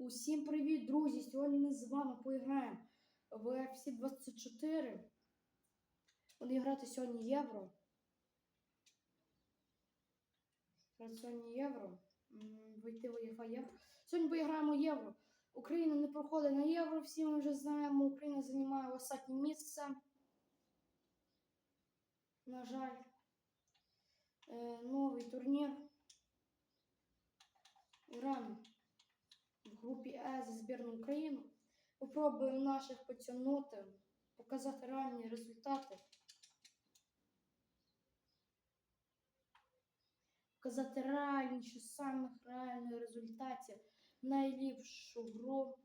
Усім привіт, друзі! Сьогодні ми з вами поіграємо в UFC 24. Буду грати сьогодні євро. Грати сьогодні євро. Вийти в УЄФА євро. Сьогодні поіграємо євро. Україна не проходить на євро, всі ми вже знаємо. Україна займає останнє місце. На жаль, Е, новий турнір. Іран групі Е за збірну Україну. Попробуємо наших потягнути, показати реальні результати. Показати реальніше самих реальних результатів, найліпшу гру.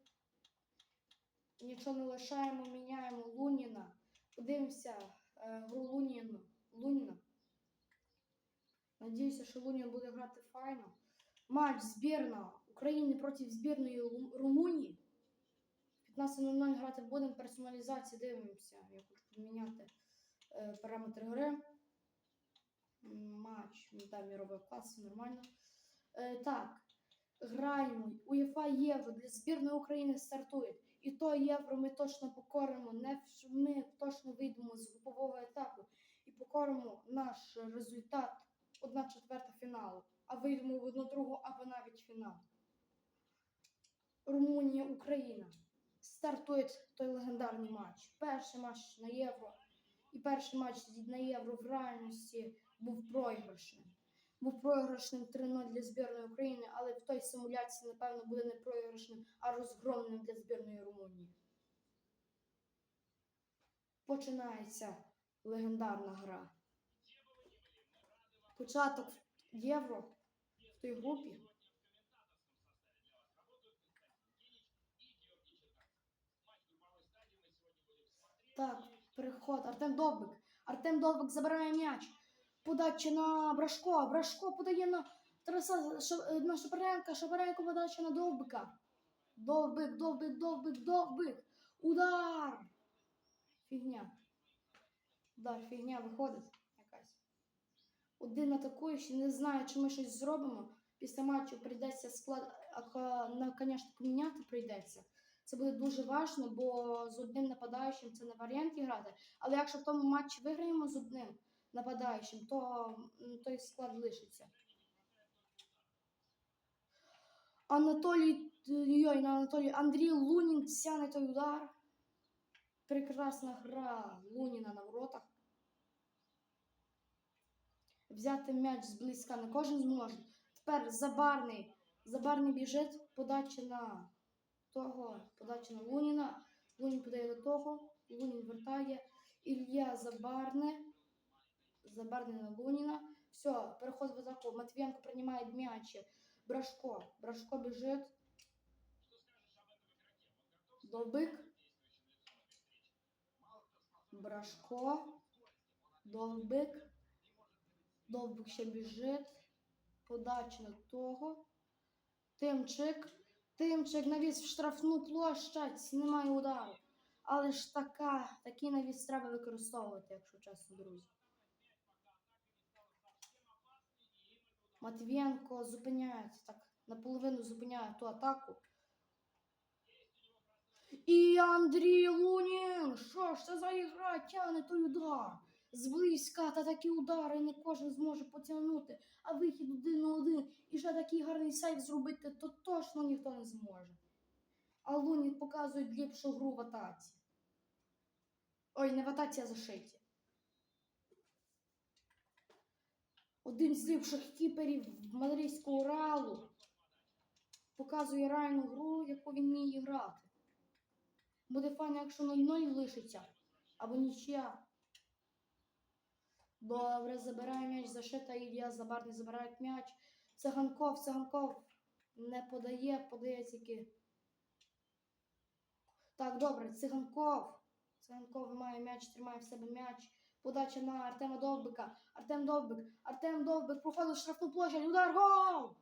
Нічого не лишаємо, міняємо Луніна. Подивимося е, гру Луніна. Луніна. Надіюся, що Лунін буде грати файно. Матч збірна України проти збірної Румунії. 15.00 грати будемо персоналізації, дивимося. Я хочу поміняти е, параметри гри. Матч, ну, там робив клас, все нормально. Е, так, граємо. УЄФА Євро для збірної України стартує. І то євро ми точно покоримо. Не ми точно вийдемо з групового етапу і покоримо наш результат одна четверта фіналу, а вийдемо в одну другу або навіть фінал. Румунія, Україна. Стартує той легендарний матч. Перший матч на євро. І перший матч на євро в реальності був програшним. Був програшним 3-0 для збірної України, але в той симуляції, напевно, буде не програшним, а розгромним для збірної Румунії. Починається легендарна гра. Початок євро в той групі. Так, переход. Артем Довбик. Артем Довбик забирає м'яч. Подача на Брашко. Брашко подає на Тараса на Шапаренка. Шапаренко подача на Довбика. Довбик, Довбик, Довбик, Довбик. Удар. Фігня. Удар, фігня виходить якась. Один атакуючий, не знаю, чи ми щось зробимо. Після матчу прийдеться склад, а, на, звісно, міняти прийдеться. Це буде дуже важливо, бо з одним нападаючим це не варіант грати. Але якщо в тому матчі виграємо з одним нападаючим, то той склад лишиться. Анатолій йой, на Анатолій Андрій Лунін тягне той удар. Прекрасна гра Луніна на воротах. Взяти м'яч зблизька не кожен зможе. Тепер забарний. Забарний біжить, подача на того, подача на Луніна. Лунін подає до того, Лунін вертає. Ілля Забарне. Забарне на Луніна. Все, переход в атаку. Матвієнко приймає м'яч. Брашко. Брашко біжить. Довбик. Брашко. Довбик. Довбик ще біжить. Подача на того. Тимчик. Тимчик навіс в штрафну площадь. Немає удару. Але ж така, такий навіс треба використовувати, якщо чесно, друзі. Матвієнко зупиняється так, наполовину зупиняє ту атаку. І Андрій Лунін! Що ж це за ігра? Тягне той удар. Зблизька та такі удари не кожен зможе потягнути. А вихід один на один і ще такий гарний сейф зробити, то точно ніхто не зможе. А Лунін показує ліпшу гру в атаці. Ой, не в атаці, а зашиті. Один з ліпших кіперів мадридського Реалу показує реальну гру, яку він вміє грати. Буде файно, якщо 0-0 лишиться, або нічия. Добре, забирає м'яч, зашита Ілля Забарний забирає м'яч. Циганков, Циганков не подає, подає тільки. Так, добре, Циганков. Циганков має м'яч, тримає в себе м'яч. Подача на Артема Довбика. Артем Довбик. Артем Довбик проходить штрафну площадь. Удар гол!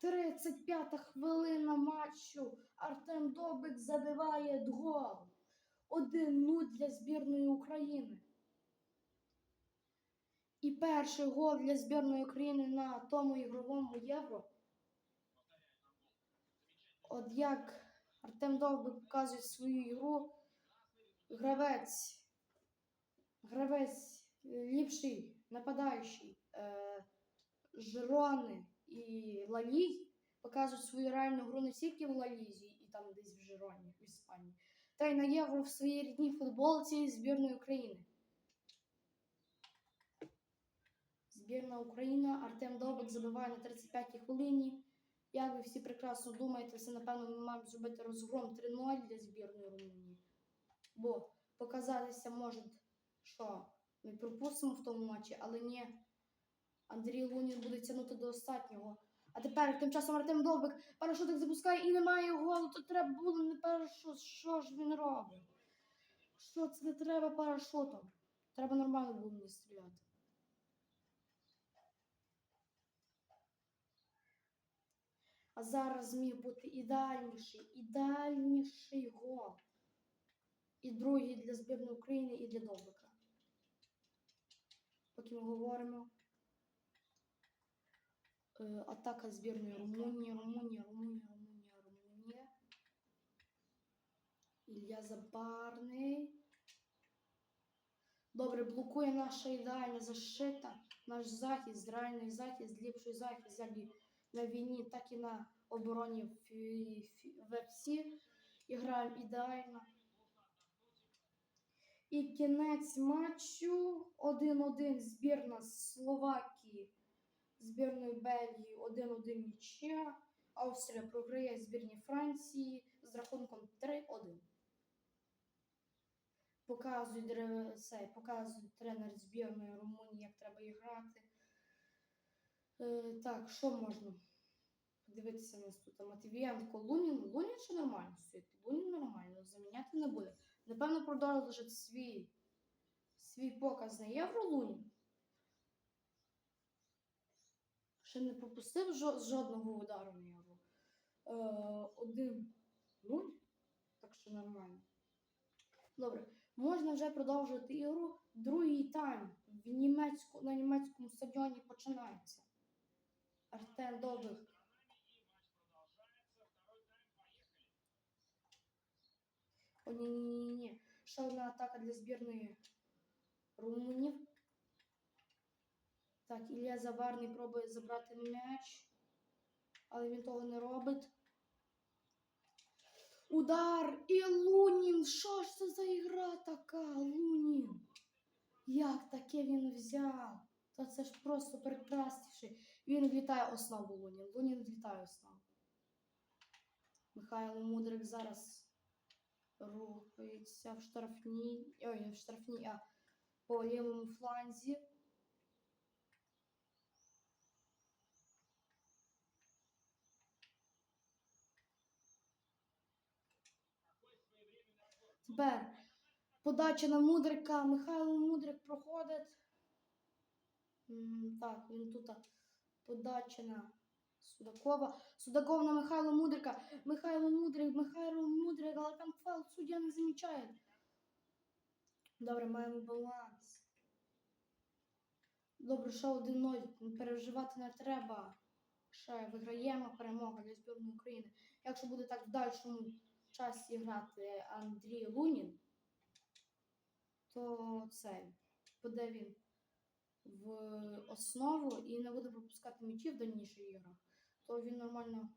35 хвилина матчу. Артем Довбик забиває гол. 1-0 для збірної України. І перший гол для збірної України на тому ігровому євро От як Артем Довбик показує свою ігру, гравець, гравець е, ліпший, нападаючий, е, Жирони і Ла показують свою реальну гру не тільки в Ла Лізі і там десь в Жироні, в Іспанії, та й на євро в своїй рідній футболці збірної України. Збірна Україна, Артем Довбик забиває на 35-й хвилині. Як ви всі прекрасно думаєте, це, напевно, ми маємо зробити розгром 3-0 для збірної Румунії. Бо показатися може, що ми пропустимо в тому матчі, але ні. Андрій Лунін буде тягнути до останнього. А тепер тим часом Артем Довбик парашутик запускає і немає голу, то треба було не парашут. Що ж він робить? Що це не треба парашутом? Треба нормально було мені стріляти. А зараз міг бути ідеальніший, ідеальніший гол. І другий для збірної України, і для Довбика. Поки ми говоримо. Е, атака збірної Румунії, Румунія, Румунія, Румунія, Румунія. Ілля Забарний. Добре, блокує наша ідеальна защита, наш захист, реальний захист, ліпший захист, як на війні, так і на обороні в, в, в FC. І ідеально. І кінець матчу 1-1 збірна Словакії, збірної Бельгії 1-1 нічия. Австрія програє збірні Франції з рахунком 3-1. Показує, дре- показує тренер збірної Румунії, як треба грати. Е, так, що можна подивитися нас тут? Матвієнко, Лунін. Лунін ще нормально стоїть. Лунін нормально, заміняти не буде. Напевно, продовжить свій, свій показ на євро Лунін. Ще не пропустив жодного удару на євро. Е, один нуль. Так що нормально. Добре, можна вже продовжувати ігру. Другий тайм в німецьку, на німецькому стадіоні починається. Артем Довбик. О, ні. Ще одна атака для збірної Румунів. Так, Ілля Заварний пробує забрати м'яч, але він того не робить. Удар і Лунін. Що ж це за ігра така? Лунін. Як таке він взяв? Та це ж просто прекрасніше. Він влітає основу Лунін. Лунін влітає основу. Михайло Мудрик зараз рухається в штрафній. Ой, в штрафній, а по лівому фланзі. Тепер подача на Мудрика. Михайло Мудрик проходить. Так, він тут а, подача на Судакова. Судаков на Михайло Мудрика. Михайло Мудрик, Михайло Мудрик, але там фаул суддя не замічає. Добре, маємо баланс. Добре, ще 1-0. Переживати не треба. Ще виграємо перемога для збірної України. Якщо буде так в дальшому часі грати Андрій Лунін, то це буде він в основу і не буде пропускати м'ячі в дальніших іграх, то він нормально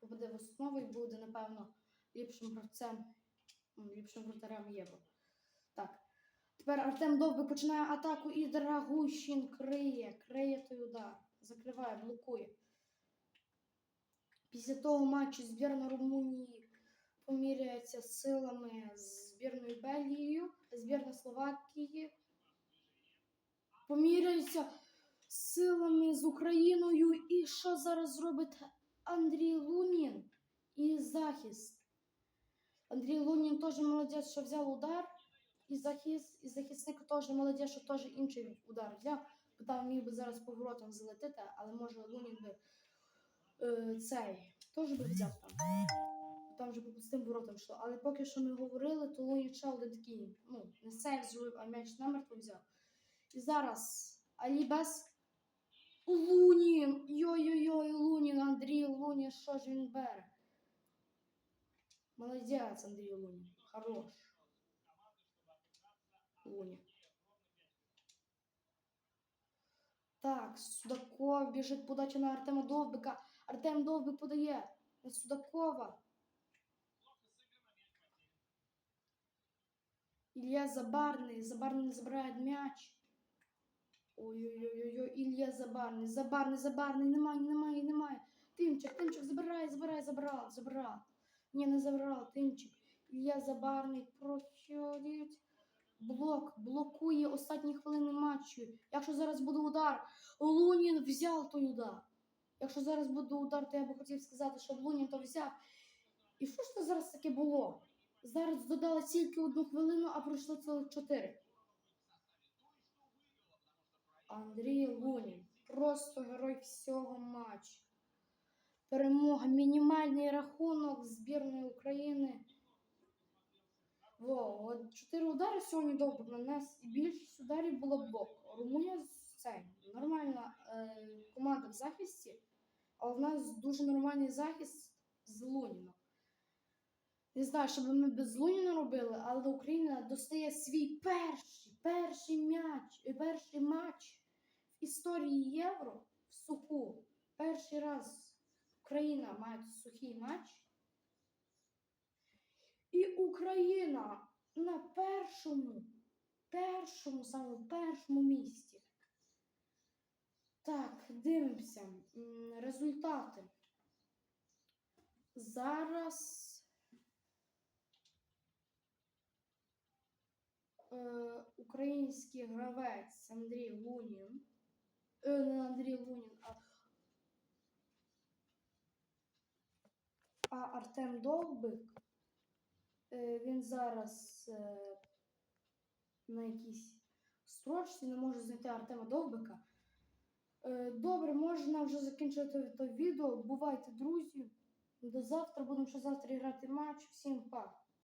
попаде в основу і буде, напевно, ліпшим гравцем, ліпшим вратарем євро. Так. Тепер Артем Довбик починає атаку і Драгущин криє, криє той удар, закриває, блокує. Після того матчу збірна Румунії поміряється силами з збірною Бельгією, збірна Словакії поміряється силами з Україною. І що зараз зробить Андрій Лунін і захист? Андрій Лунін теж молодець, що взяв удар, і захист, і захисник теж молодець, що теж інший удар взяв. Бо Там міг би зараз поворотом залетити, але може Лунін би е, цей теж би взяв там. Там вже по пустим воротам йшло. Але поки що ми говорили, то Лунін ще один такий, ну, не сейф зробив, а м'яч намертво взяв. Зараз Алібес Лунін. Йой-йой-йой, Лунін, Андрій Лунін, що ж він бере? Молодець, Андрій Лунін. Хорош. Лунін. Так, Судаков біжить подача на Артема Довбика. Артем Довбик подає на Судакова. Ілля Забарний. Забарний забирає м'яч. Ой-ой-ой, Ілля Забарний. Забарний, Забарний. Немає, немає, немає. Тимчик, Тимчик, забирай, забирай, забрав, забрав. Ні, не забрав, Тимчик. Ілля Забарний проходить. Блок, блокує останні хвилини матчу. Якщо зараз буде удар, Лунін взяв той удар. Якщо зараз буде удар, то я би хотів сказати, що Лунін то взяв. І що ж це зараз таке було? Зараз додали тільки одну хвилину, а пройшло цілих чотири. Андрій Лунін. Просто герой всього матчу. Перемога, мінімальний рахунок збірної України. Во, от чотири удари сьогодні довго нанес, і більшість ударів було блок. Румунія це нормальна е, команда в захисті, але в нас дуже нормальний захист з Луніна. Не знаю, що би ми без Луніна робили, але Україна достає свій перший, перший м'яч, е, перший матч історії Євро в суху. Перший раз Україна має сухий матч. І Україна на першому, першому, самому першому місці. Так, дивимося. Результати. Зараз е, український гравець Андрій Лунін. Е, не Андрій Лунін, а, а Артем Довбик. Е, він зараз е, на якійсь строчці, не можу знайти Артема Довбика. Е, добре, можна вже закінчити це відео. Бувайте, друзі. До завтра будемо ще завтра грати матч. Всім па!